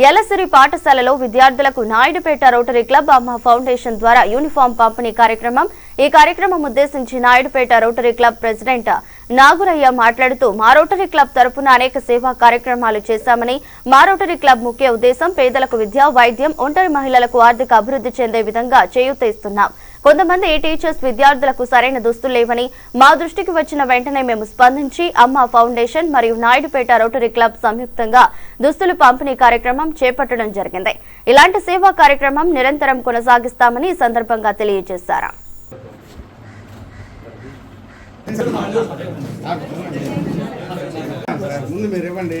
యలసిరి పాఠశాలలో విద్యార్థులకు Naidupeta rotary club Amma foundation ద్వారా యూనిఫామ్ పంపిణీ కార్యక్రమం. ఈ కార్యక్రమం ఉద్దేశించి Naidupeta rotary club president Nagurayya మాట్లాడుతూ మా రోటరీ క్లబ్ తరపున అనేక సేవా కార్యక్రమాలు చేశామని మా రోటరీ క్లబ్ ముఖ్య ఉద్దేశం పేదలకు విద్య వైద్యం ఒంటరి మహిళలకు ఆర్థిక అభివృద్ధి చెందే విధంగా చేయూత ఇస్తున్నాం. కొంతమంది టీచర్స్ విద్యార్థులకు సరైన దుస్తులు లేవని మా దృష్టికి వచ్చిన వెంటనే మేము స్పందించి అమ్మ ఫౌండేషన్ మరియు నాయుడుపేట రోటరీ క్లబ్ సంయుక్తంగా దుస్తులు పంపిణీ కార్యక్రమం చేపట్టడం జరిగింది. ఇలాంటి సేవా కార్యక్రమం నిరంతరం కొనసాగిస్తామని ఈ సందర్భంగా తెలియజేశారు. ముందు మీరు ఇవ్వండి.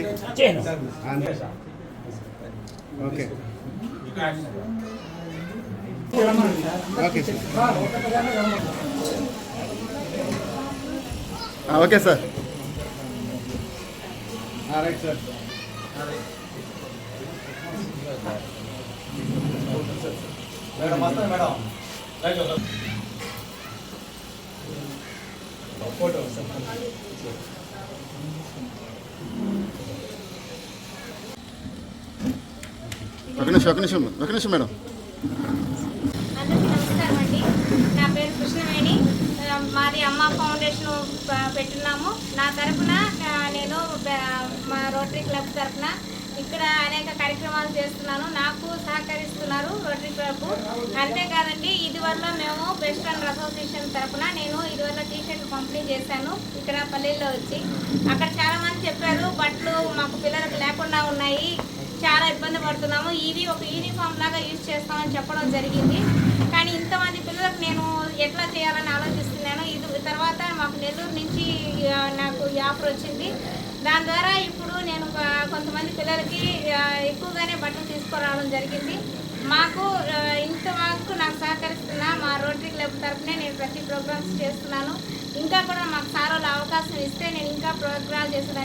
ఓకే. Okay sir. ఆ, ఓకే సార్. ఆ, రైట్ సార్ ఒక నిమిషం ఒక నిమిషం ఒక నిమిషం మేడం అందరికీ నమస్కారం అండి నా పేరు కృష్ణవేణి. మాది అమ్మ ఫౌండేషన్ పెట్టున్నాము. నా తరపున నేను మా రోటరీ క్లబ్ తరఫున ఇక్కడ అనేక కార్యక్రమాలు చేస్తున్నాను. నాకు సహకరిస్తున్నారు రోటరీ క్లబ్. అంతేకాదండి ఇదివల్ల మేము బెస్ట్ అండ్ అసోసియేషన్ తరఫున నేను ఇదివల్ల టీ షర్ట్ పంపిణీ చేశాను ఇక్కడ పల్లెల్లో వచ్చి. అక్కడ చాలామంది చెప్పారు బట్టలు మాకు పిల్లలకు లేకుండా ఉన్నాయి చాలా ఇబ్బంది పడుతున్నాము. ఇది ఒక యూనిఫామ్ లాగా యూజ్ చేస్తామని చెప్పడం జరిగింది. కానీ నేను ఎట్లా చేయాలని ఆలోచిస్తున్నాను ఇది తర్వాత మాకు నెల్లూరు నుంచి నాకు యాప్ ఆఫర్ వచ్చింది. దాని ద్వారా ఇప్పుడు నేను కొంతమంది పిల్లలకి ఎక్కువగానే బట్టలు తీసుకురావడం జరిగింది. మాకు ఇంత వరకు నాకు సహకరిస్తున్న మా రోటరీ క్లబ్ తరఫునే నేను ప్రతి ప్రోగ్రామ్స్ చేస్తున్నాను. ఇంకా కూడా మాకు సార్ వాళ్ళు అవకాశం ఇస్తే నేను ఇంకా ప్రోగ్రామ్ చేస్తున్నాను.